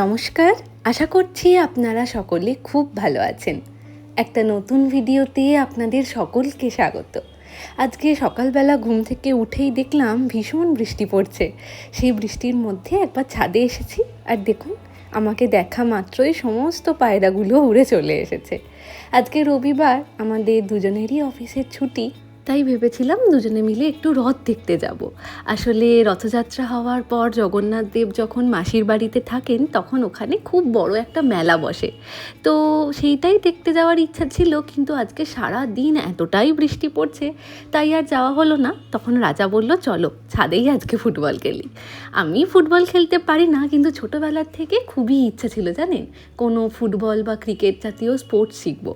নমস্কার, আশা করছি আপনারা সকলে খুব ভালো আছেন। একটা নতুন ভিডিওতে আপনাদের সকলকে স্বাগত। আজকে সকালবেলা ঘুম থেকে উঠেই দেখলাম ভীষণ বৃষ্টি পড়ছে। সেই বৃষ্টির মধ্যে একবার ছাদে এসেছি আর দেখুন, আমাকে দেখা মাত্রই সমস্ত পায়রাগুলো উড়ে চলে এসেছে। আজকে রবিবার, আমাদের দুজনেরই অফিসের ছুটি তাই ভেবেছিলাম দুজনে মিলে একটু রথ দেখতে যাব। আসলে রথযাত্রা হওয়ার পর জগন্নাথ দেব যখন মাসির বাড়িতে থাকেন, তখন ওখানে খুব বড় একটা মেলা বসে। তো সেইটাই দেখতে যাওয়ার ইচ্ছা ছিল, কিন্তু আজকে সারা দিন এতটাই বৃষ্টি পড়ছে, তাই আর যাওয়া হলো না। তখন রাজা বলল, চলো, ছাদেই আজকে ফুটবল খেলি। আমি ফুটবল খেলতে পারি না, কিন্তু ছোটোবেলার থেকে খুবই ইচ্ছা ছিল, জানেন? কোনো ফুটবল বা ক্রিকেট জাতীয় স্পোর্টস শিখব।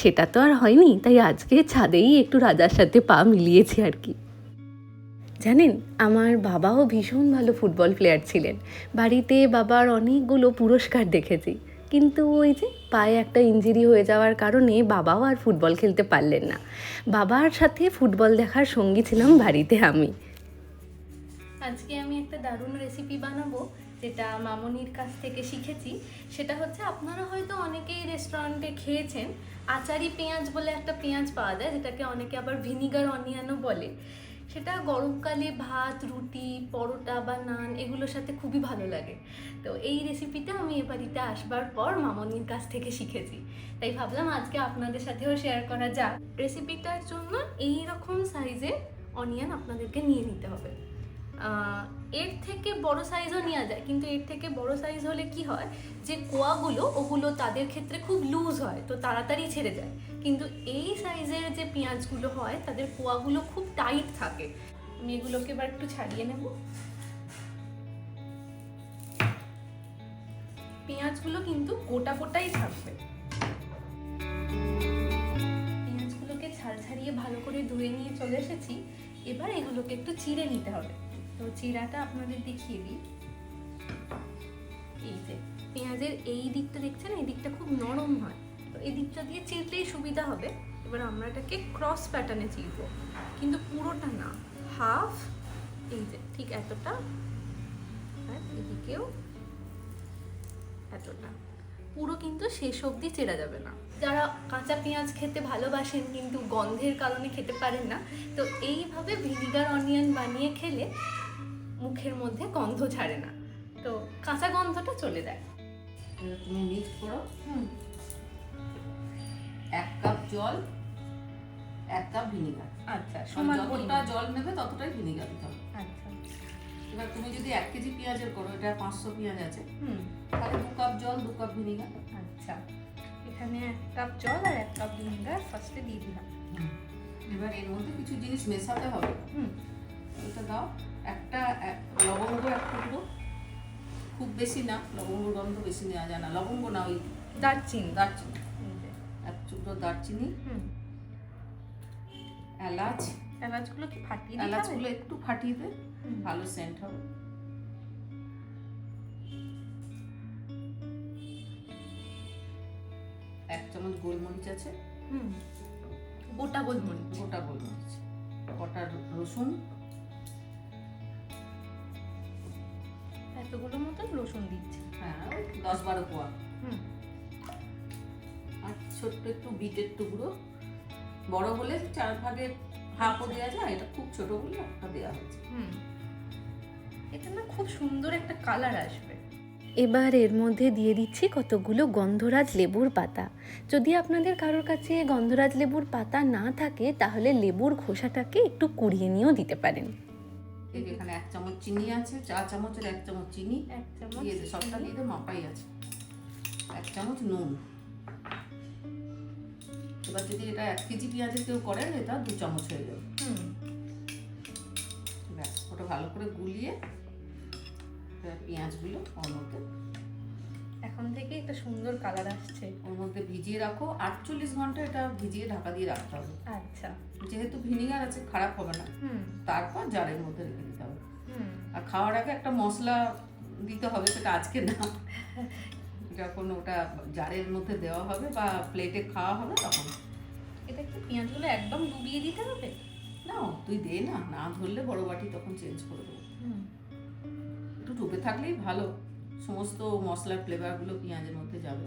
সেটা তো আর হয়নি, তাই আজকে ছাদেই একটু রাজার সাথে পা মিলিয়েছি আর কি। জানেন, আমার বাবাও ভীষণ ভালো ফুটবল প্লেয়ার ছিলেন। বাড়িতে বাবার অনেকগুলো পুরস্কার দেখেছি। কিন্তু ওই যে পায়ে একটা ইঞ্জুরি হয়ে যাওয়ার কারণে বাবাও আর ফুটবল খেলতে পারলেন না। বাবার সাথে ফুটবল দেখার সঙ্গী ছিলাম বাড়িতে আমি। আজকে আমি একটা দারুণ রেসিপি বানাবো। যেটা মামনির কাছ থেকে শিখেছি, সেটা হচ্ছে আপনারা হয়তো অনেকেই রেস্টুরেন্টে খেয়েছেন, আচারি পেঁয়াজ বলে একটা পেঁয়াজ পাওয়া যায়, যেটাকে অনেকে আবার ভিনিগার অনিয়ানও বলে। সেটা গরমকালে ভাত, রুটি, পরোটা বা নান এগুলোর সাথে খুবই ভালো লাগে। তো এই রেসিপিটা আমি এ বাড়িতে আসবার পর মামনির কাছ থেকে শিখেছি। তাই ভাবলাম আজকে আপনাদের সাথেও শেয়ার করা যাক। রেসিপিটার জন্য এই রকম সাইজে অনিয়ন আপনাদেরকে নিয়ে নিতে হবে। এর থেকে বড় সাইজও নেওয়া যায়। কিন্তু এর থেকে বড় সাইজ হলে কি হয়? যে কোয়াগুলো, ওগুলো তাদের ক্ষেত্রে খুব লুজ হয়, তো তাড়াতাড়ি ছেড়ে যায়। কিন্তু এই সাইজের যে পেঁয়াজগুলো হয়, তাদের কোয়াগুলো খুব টাইট থাকে। আমি এগুলোকে এবার একটু ছাড়িয়ে নেব। পেঁয়াজগুলো কিন্তু গোটা গোটাই থাকবে। পেঁয়াজগুলোকে ছাড় ছাড়িয়ে ভালো করে ধুয়ে নিয়ে চলে এসেছি। এবার এগুলোকে একটু চিড়ে নিতে হবে। তো চিরাটা আপনাদের দেখিয়ে দিই। এই যে, পেঁয়াজের এই দিকটা দেখছেন? এই দিকটা খুব নরম হয়। তো এই দিকটা দিয়ে চিরলেই সুবিধা হবে। এবার আমরা এটাকে ক্রস প্যাটার্নে চিরবো। কিন্তু পুরোটা না হাফ এই যে, ঠিক এতটা আর এদিকেও এতটা। পুরো কিন্তু শেষ অবধি চেরা যাবে না। যারা কাঁচা পেঁয়াজ খেতে ভালোবাসেন কিন্তু গন্ধের কারণে খেতে পারেন না। তো এইভাবে ভিনিগার, অনিয়ন বানিয়ে খেলে মুখের মধ্যে গন্ধ ছাড়ে না। তো কাঁচা গন্ধটা চলে যায়। তুমি মিক্স করো। হুম। এক কাপ জল এক কাপ ভিনিগার আচ্ছা সমান যতটা জল নেবে ততটাই ভিনিগার দিতে হবে। আচ্ছা। এবার তুমি যদি এক কেজি পেঁয়াজের করো এটা পাঁচশো পেঁয়াজ আছে। হুম। তাহলে দু কাপ জল দু কাপ ভিনিগার আচ্ছা। এখানে এক কাপ জল আর এক কাপ ভিনেগার ফার্স্টে দিয়ে দিলাম। এবার এর মধ্যে কিছু জিনিস মেশাতে হবে। হুম। ওটা দাও। একটা এক- লবঙ্গ এক টুকরো। খুব বেশি না লবঙ্গ গন্ধ বেশি নেওয়া যায় না। লবঙ্গ না ওই দারচিনি। দারচিনি। এক টুকরো দারচিনি। এলাচ। এলাচগুলো কি ফাটিয়ে এলাচগুলো একটু ফাটিয়ে দে। ভালো সেন্ট হবে। এক চামচ গোলমরিচ আছে। হুম। গোটা গোলমরিচ। গোটা গোলমরিচ। কটা রসুন। এতগুলো মতন রসুন দিচ্ছি। হ্যাঁ দশ বারো কোয়া হুম। আর ছোট্ট একটু বিটের টুকরো। বড় হলে চার ভাগে হাফও দেওয়া যায় এটা খুব ছোট বলে একটা দেওয়া হয়েছে। হুম। এটা না খুব সুন্দর একটা কালার আসবে। এবার এর মধ্যে দিয়ে দিচ্ছি কতগুলো গন্ধরাজ লেবুর পাতা। যদি আপনাদের কারোর কাছে গন্ধরাজ লেবুর পাতা না থাকে তাহলে লেবুর খোসাটাকে একটু কুড়িয়ে নিয়েও দিতে পারেন। এই যে এখানে এক চামচ চিনি আছে চা চামচের এক চামচ চিনি। এক চামচ দিয়ে সবটা দিয়ে মাপাই আছে। এক চামচ নুন। এবার যদি এটা এক কেজি পেঁয়াজের কেউ করেন এটা দু চামচ হয়ে যাবে। হুম। ব্যাস ওটা ভালো করে গুলিয়ে পেঁয়াজগুলো ওর মধ্যে এখন থেকে একটা সুন্দর কালার আসছে। ওর মধ্যে ভিজিয়ে রাখো। আটচল্লিশ ঘণ্টা এটা ভিজিয়ে ঢাকা দিয়ে রাখতে হবে। আচ্ছা। যেহেতু ভিনিগার আছে খারাপ হবে না। তারপর জারের মধ্যে রেখে দিতে হবে। হুম। আর খাওয়ার আগে একটা মশলা দিতে হবে সেটা আজকে না। যখন ওটা জারের মধ্যে দেওয়া হবে বা প্লেটে খাওয়া হবে তখন। এটা কি পেঁয়াজগুলো একদম ডুবিয়ে দিতে হবে? না তুই দে না। না ধরলে বড় বাটি তখন চেঞ্জ করে দেবো। একটু ডুবে থাকলেই ভালো। সমস্ত মশলার ফ্লেভারগুলো পেঁয়াজের মধ্যে যাবে।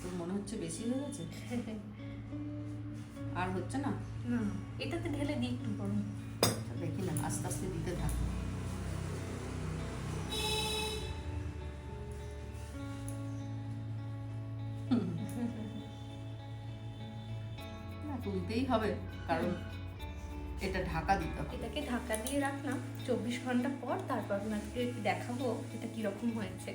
তোর মনে হচ্ছে বেশি হয়ে গেছে? আর হচ্ছে না? এটাতে ঢেলে দিই একটু বড় আচ্ছা, দেখি না আস্তে আস্তে দিতে থাকো। না তুলতেই হবে কারণ এটা ঢাকা দিতে হবে। এটাকে ঢাকা দিয়ে রাখলাম চব্বিশ ঘণ্টা পর তারপর আপনাকে দেখাবো এটা কীরকম হয়েছে।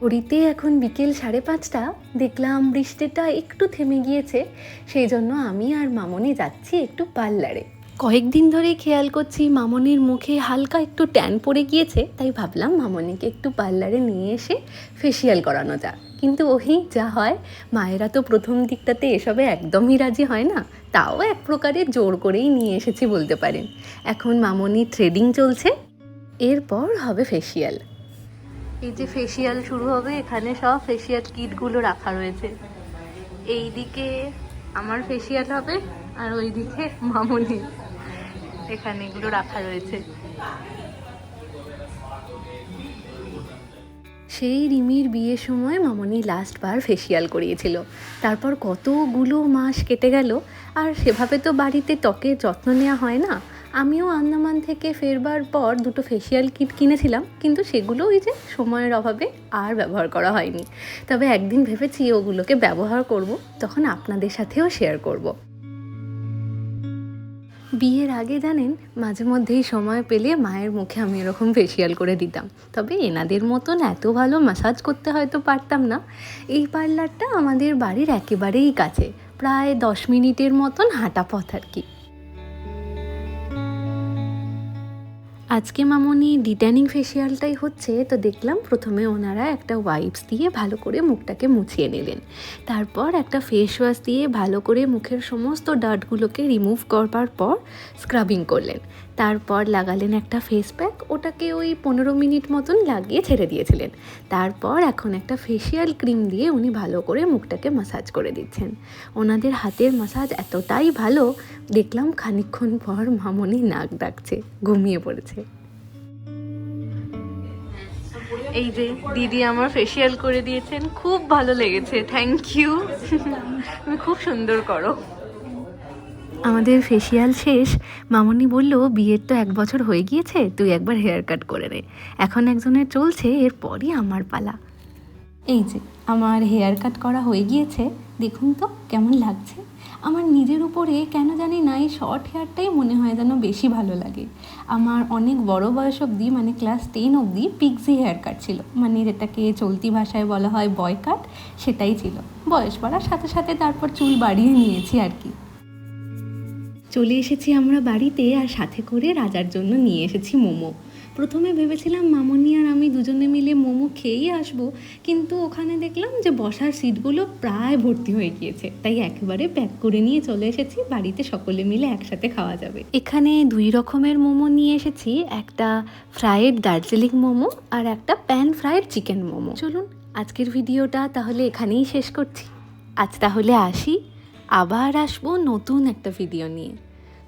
ঘড়িতে এখন বিকেল সাড়ে পাঁচটা দেখলাম বৃষ্টিটা একটু থেমে গিয়েছে সেই জন্য আমি আর মামনি যাচ্ছি একটু পার্লারে। কয়েকদিন ধরেই খেয়াল করছি মামনির মুখে হালকা একটু ট্যান পড়ে গিয়েছে তাই ভাবলাম মামনিকে একটু পার্লারে নিয়ে এসে ফেসিয়াল করানো যাক। কিন্তু ওহি, যা হয়, মায়েরা তো প্রথম দিকটাতে এসবে একদমই রাজি হয় না। তাও এক প্রকারের জোর করেই নিয়ে এসেছি বলতে পারেন। এখন মামনি থ্রেডিং চলছে। এরপর হবে ফেসিয়াল এই যে ফেসিয়াল শুরু হবে, এখানে সব ফেসিয়াল কিটগুলো রাখা রয়েছে। এই দিকে আমার ফেসিয়াল হবে, আর ওই দিকে মামনি এখানে এগুলো রাখা রয়েছে। সেই রিমির বিয়ের সময় মামনি লাস্ট বার ফেসিয়াল করিয়েছিল। তারপর কতগুলো মাস কেটে গেল, আর সেভাবে তো বাড়িতে ত্বকের যত্ন নেওয়া হয় না। আমিও আন্দামান থেকে ফেরবার পর দুটো ফেসিয়াল কিট কিনেছিলাম, কিন্তু সেগুলো ওই যে সময়ের অভাবে আর ব্যবহার করা হয়নি। তবে একদিন ভেবেছি ওগুলোকে ব্যবহার করব, তখন আপনাদের সাথেও শেয়ার করব। বিয়ের আগে জানেন, মাঝে মধ্যেই সময় পেলে মায়ের মুখে আমি এরকম ফেসিয়াল করে দিতাম। তবে এনাদের মতন এত ভালো ম্যাসাজ করতে হয়তো পারতাম না। এই পার্লারটা আমাদের বাড়ির একেবারেই কাছে, প্রায় দশ মিনিটের মতন হাঁটা পথ আর কি। আজকে মামনি ডিট্যানিং ফেসিয়ালটাই হচ্ছে, তো দেখলাম প্রথমে ওনারা একটা ওয়াইপস দিয়ে ভালো করে মুখটাকে মুছিয়ে নিলেন। তারপর একটা ফেস ওয়াশ দিয়ে ভালো করে মুখের সমস্ত ডার্টগুলোকে রিমুভ করবার পর স্ক্রাবিং করলেন। তারপর লাগালেন একটা ফেস প্যাক ওটাকে ওই পনেরো মিনিট মতন লাগিয়ে ছেড়ে দিয়েছিলেন। তারপর এখন একটা ফেসিয়াল ক্রিম দিয়ে উনি ভালো করে মুখটাকে মাসাজ করে দিচ্ছেন। ওনাদের হাতের মাসাজ এতটাই ভালো, দেখলাম খানিকক্ষণ পর মামনি নাক ডাকছে, ঘুমিয়ে পড়েছে। এই যে দিদি আমার ফেসিয়াল করে দিয়েছেন, খুব ভালো লেগেছে থ্যাংক ইউ তুমি খুব সুন্দর করো। আমাদের ফেসিয়াল শেষ, মামনি বলল, বিয়ের তো এক বছর হয়ে গিয়েছে, তুই একবার হেয়ার কাট করে নে। এখন একজনের চলছে, এরপরই আমার পালা। এই যে, আমার হেয়ার কাট করা হয়ে গিয়েছে, দেখুন তো কেমন লাগছে। আমার নিজের উপরে কেন জানি না এই শর্ট হেয়ারটাই মনে হয় যেন বেশি ভালো লাগে। আমার অনেক বড় বয়স অবধি মানে ক্লাস টেন অবধি পিক্সি হেয়ার কাট ছিল। মানে যেটাকে চলতি ভাষায় বলা হয় বয় কাট সেটাই ছিল। বয়স বাড়ার সাথে সাথে তারপর চুল বাড়িয়ে নিয়েছি আর কি। চলে এসেছি আমরা বাড়িতে আর সাথে করে রাজার জন্য নিয়ে এসেছি মোমো। প্রথমে ভেবেছিলাম মামনি আর আমি দুজনে মিলে মোমো খেয়েই আসব, কিন্তু ওখানে দেখলাম যে বসার সিটগুলো প্রায় ভর্তি হয়ে গিয়েছে, তাই একেবারে প্যাক করে নিয়ে চলে এসেছি, বাড়িতে সকলে মিলে একসাথে খাওয়া যাবে। এখানে দুই রকমের মোমো নিয়ে এসেছি, একটা ফ্রায়েড দার্জিলিং মোমো আর একটা প্যান ফ্রায়েড চিকেন মোমো। চলুন, আজকের ভিডিওটা তাহলে এখানেই শেষ করছি। আজ তাহলে আসি, আবার আসব নতুন একটা ভিডিও নিয়ে।